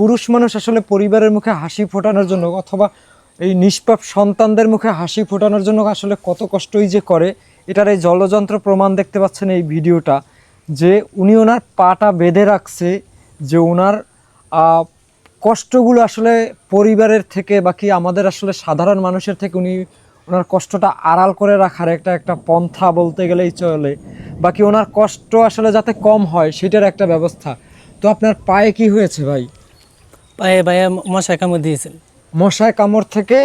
পুরুষ মানুষ আসলে পরিবারের মুখে হাসি ফোটানোর জন্য অথবা এই নিষ্পাপ সন্তানদের মুখে হাসি ফোটানোর জন্য আসলে কত কষ্টই যে করে, এটার এই জলযন্ত্র প্রমাণ দেখতে পাচ্ছেন এই ভিডিওটা যে উনি ওনার পাটা বেঁধে রাখছে, যে ওনার কষ্টগুলো আসলে পরিবারের থেকে বাকি আমাদের আসলে সাধারণ মানুষের থেকে উনি ওনার কষ্টটা আড়াল করে রাখার একটা একটা পন্থা বলতে গেলেই চলে বাকি ওনার কষ্ট আসলে যাতে কম হয় সেটার একটা ব্যবস্থা। তো আপনার পায়ে কি হয়েছে ভাই? পায়ে পায়ে মশা কামড় দিয়েছেন মশায় কামড় থেকে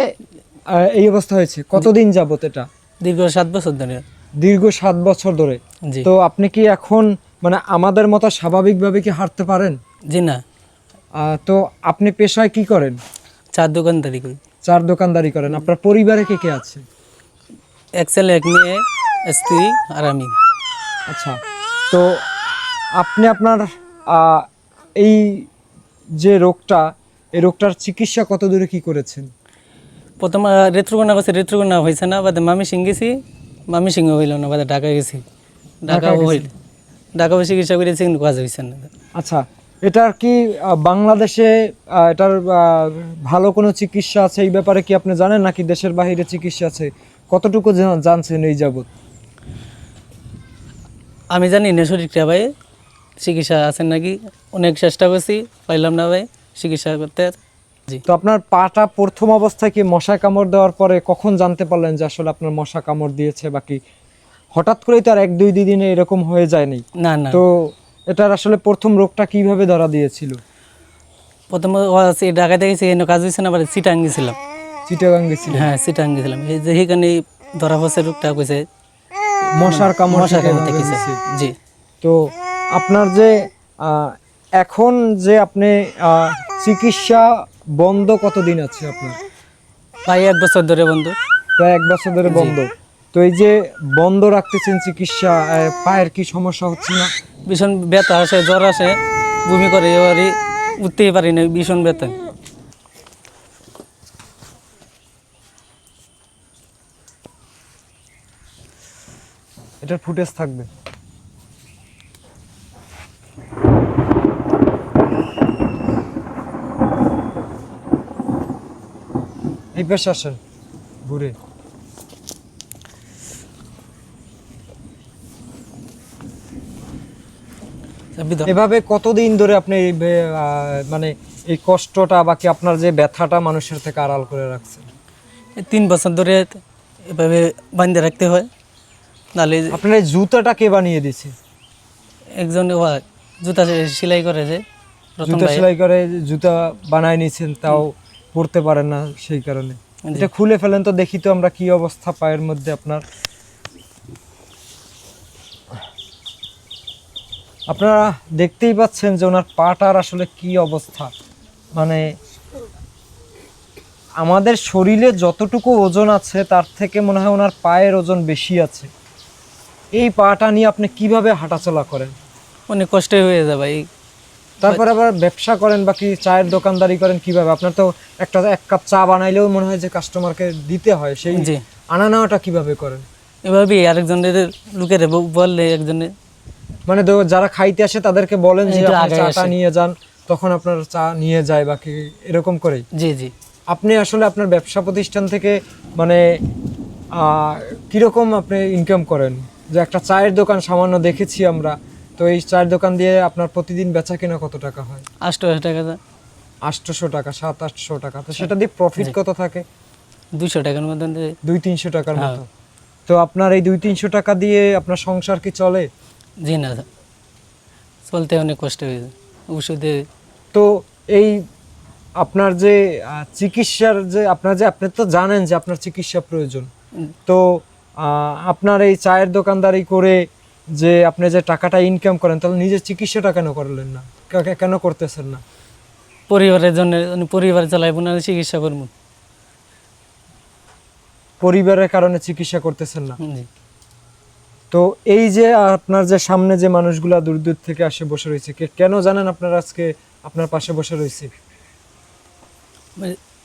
এই অবস্থা হয়েছে। কতদিন যাবত এটা? দীর্ঘ সাত বছর ধরে। দীর্ঘ সাত বছর ধরে। তো আপনি কি এখন মানে আমাদের মতো স্বাভাবিকভাবে কি হাঁটতে পারেন? জি না। তো আপনি পেশায় কি করেন? চার দোকানদারি করি। চার দোকানদারি করেন। আপনার পরিবারে কে কে আছে? এক ছেলে এক মেয়ে স্ত্রী আর আমি। আচ্ছা। তো আপনি আপনার এই যে রোগটা এই রোগটার চিকিৎসা কত দূরে কি করেছেন? প্রথম রেত্রকোনা করছে রেত্রকোনা হয়েছে না বাদে মামি সিং গেছি মামি সিংহ হইল না বাদে ঢাকা গেছি। ঢাকা হইল। ঢাকা চিকিৎসা করেছি কিন্তু কাজ হয়েছে না। আচ্ছা এটার কি বাংলাদেশে এটার ভালো কোনো চিকিৎসা আছে এই ব্যাপারে কি আপনি জানেন নাকি দেশের বাইরে চিকিৎসা আছে? কতটুকু জানছেন এই যাবত আমি জানি না শরীরটা ভাই। চিকিৎসা আছেন নাকি? অনেক চেষ্টা করছি পাইলাম না ভাই চিকিৎসা করতে। জি। তো আপনার পাটা প্রথম অবস্থায় কি মশা কামড় দেওয়ার পরে কখন জানতে পারলেন যে আসলে আপনার মশা কামড় দিয়েছে বাকি হঠাৎ করেই তো আর এক দুই দিনে এরকম হয়ে যায়নি। না না। তো এটার আসলে প্রথম রোগটা কীভাবে ধরা দিয়েছিল? প্রথমে ঢাকাতে গেছি এনে কাজ হয়েছে না বাদে চিটাং গেছিলাম চিটাগাং গেছিল হ্যাঁ চিটাং গেছিলাম এই যে সেখানে ধরা পড়ছে রোগটা কইছে মশার কামড় মশা থেকে কামড় এভাবে থেকে জি। তো আপনার যে এখন যে আপনি চিকিৎসা বন্ধ কতদিন আছে আপনার? প্রায় এক বছর ধরে বন্ধ। প্রায় এক বছর ধরে বন্ধ। তো এই যে বন্ধ রাখতেছেন চিকিৎসা পায়ের কি সমস্যা হচ্ছে না? ভীষণ ব্যথা আসে জ্বর আসে বমি করে এবারে উঠতেই পারি না ভীষণ ব্যথা। এটার ফুটেজ থাকবে? এই পাশে আসেন ঘুরে এভাবে কতদিন ধরে আপনি বে- মানে এই কষ্টটা বাকি আপনার যে ব্যথাটা মানুষের থেকে আড়াল করে রাখছেন? তিন বছর ধরে এভাবে বান্ধে রাখতে হয়। নাহলে আপনার এই জুতাটা কে বানিয়ে দিছে? একজন জুতা সেলাই করে যে জুতা সেলাই করে জুতা বানায় নিয়েছেন তাও পড়তে পারেন না সেই কারণে। এটা খুলে ফেলেন তো দেখি তো আমরা কি অবস্থা পায়ের মধ্যে আপনার। আপনারা দেখতেই পাচ্ছেন যে ওনার পাটার আসলে কি অবস্থা। মানে আমাদের শরীরে যতটুকু ওজন আছে তার থেকে মনে হয় ওনার পায়ের ওজন বেশি আছে। এই পাটা নিয়ে আপনি কীভাবে হাঁটাচলা করেন? অনেক কষ্টই হয়ে যায় ভাই। তারপর আবার ব্যবসা করেন বাকি চায়ের দোকানদারি করেন কীভাবে? আপনার তো একটা এক কাপ চা বানাইলেও মনে হয় যে কাস্টমারকে দিতে হয় সেই জি। আনা নেওয়াটা কীভাবে করেন? এভাবেই আরেকজনের লোকের বললে একজনে মানে যারা খাইতে আসে তাদেরকে বলেন যে চাটা নিয়ে যান তখন আপনার চা নিয়ে যায় বাকি এরকম করেই? জি জি। আপনি আসলে আপনার ব্যবসা প্রতিষ্ঠান থেকে মানে আহ, কীরকম আপনি ইনকাম করেন? যে একটা চায়ের দোকান সামান্য দেখেছি আমরা তো এই চায়ের দোকান দিয়ে আপনার প্রতিদিন বেচা কিনা কত টাকা হয়? আটশো টাকা আটশোশো টাকা সাত আটশো টাকা। তো সেটা দিয়ে প্রফিট কত থাকে? দুইশো টাকার মতন দিয়ে। দুই তিনশো টাকার হ্যাঁ। মতো। তো আপনার এই দুই তিনশো টাকা দিয়ে আপনার সংসার কি চলে? জি না চলতে অনেক কষ্ট হয়ে যায়। ওষুধে তো এই আপনার যে চিকিৎসার যে আপনার যে আপনি তো জানেন যে আপনার চিকিৎসা প্রয়োজন। তো আপনার এই চায়ের দোকানদারি করে যে আপনি যে টাকাটা ইনকাম করেন তাহলে নিজের চিকিৎসাটা কেন করলেন না? কেন করতেছেন না? পরিবারের জন্য পরিবার চালাইব না চিকিৎসা করব। পরিবারের কারণে চিকিৎসা করতেছেন না? তো এই যে আপনার যে সামনে যে মানুষগুলা দূর দূর থেকে আসে বসে রয়েছে কেন জানেন আপনার আজকে আপনার পাশে বসে রয়েছে?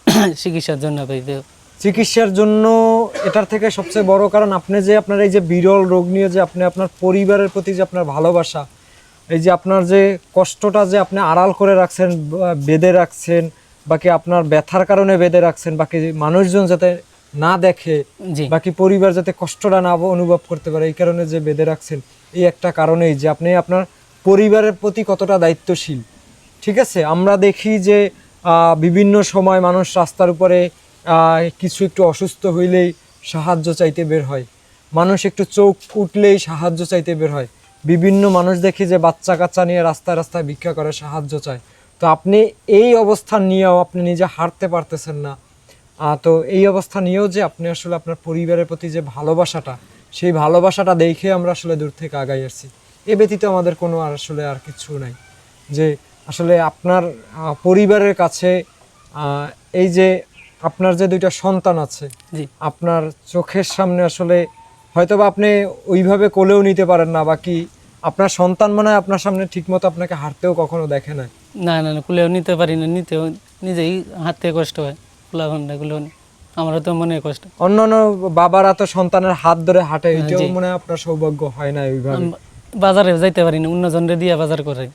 চিকিৎসার জন্য ভাই চিকিৎসার জন্য এটার থেকে সবচেয়ে বড় কারণ আপনি যে আপনার এই যে বিরল রোগ নিয়ে যে আপনি আপনার পরিবারের প্রতি যে আপনার ভালোবাসা এই যে আপনার যে কষ্টটা যে আপনি আড়াল করে রাখছেন বেঁধে রাখছেন বাকি আপনার ব্যথার কারণে বেঁধে রাখছেন বাকি মানুষজন যাতে না দেখে বাকি পরিবার যাতে কষ্টটা না অনুভব করতে পারে এই কারণে যে বেঁধে রাখছেন এই একটা কারণেই যে আপনি আপনার পরিবারের প্রতি কতটা দায়িত্বশীল। ঠিক আছে? আমরা দেখি যে বিভিন্ন সময় মানুষ রাস্তার উপরে কিছু একটু অসুস্থ হইলেই সাহায্য চাইতে বের হয়। মানুষ একটু চোখ উঠলেই সাহায্য চাইতে বের হয়। বিভিন্ন মানুষ দেখি যে বাচ্চা কাচ্চা নিয়ে রাস্তায় রাস্তায় ভিক্ষা করে সাহায্য চায়। তো আপনি এই অবস্থান নিয়েও আপনি নিজে হারতে পারতেছেন না। তো এই অবস্থা নিয়েও যে আপনি আসলে আপনার পরিবারের প্রতি যে ভালোবাসাটা, সেই ভালোবাসাটা দেখে আমরা আসলে দূর থেকে আগাই আসছি। এ ব্যতীত আমাদের কোনো আর আসলে আর কিছু নাই। যে আসলে আপনার পরিবারের কাছে এই যে আপনার যে দুইটা সন্তান আছে জি। আপনার চোখের সামনে আসলে হয়তোবা আপনি ওইভাবে কোলেও নিতে পারেন না বাকি আপনার সন্তান মনে হয় আপনার সামনে ঠিকমতো আপনাকে হাঁটতেও কখনো দেখে না না না না কুলেও নিতে পারি না নিতেও নিজেই হাত থেকে কষ্ট হয় খোলা ঘণ্টা গুলো আমারও তো মনে হয় কষ্ট। অন্য বাবারা তো সন্তানের হাত ধরে হাঁটে এটাও মনে হয় আপনার সৌভাগ্য হয় না ওইভাবে বাজারে যাইতে পারি না অন্য জনরে দিয়ে বাজার করে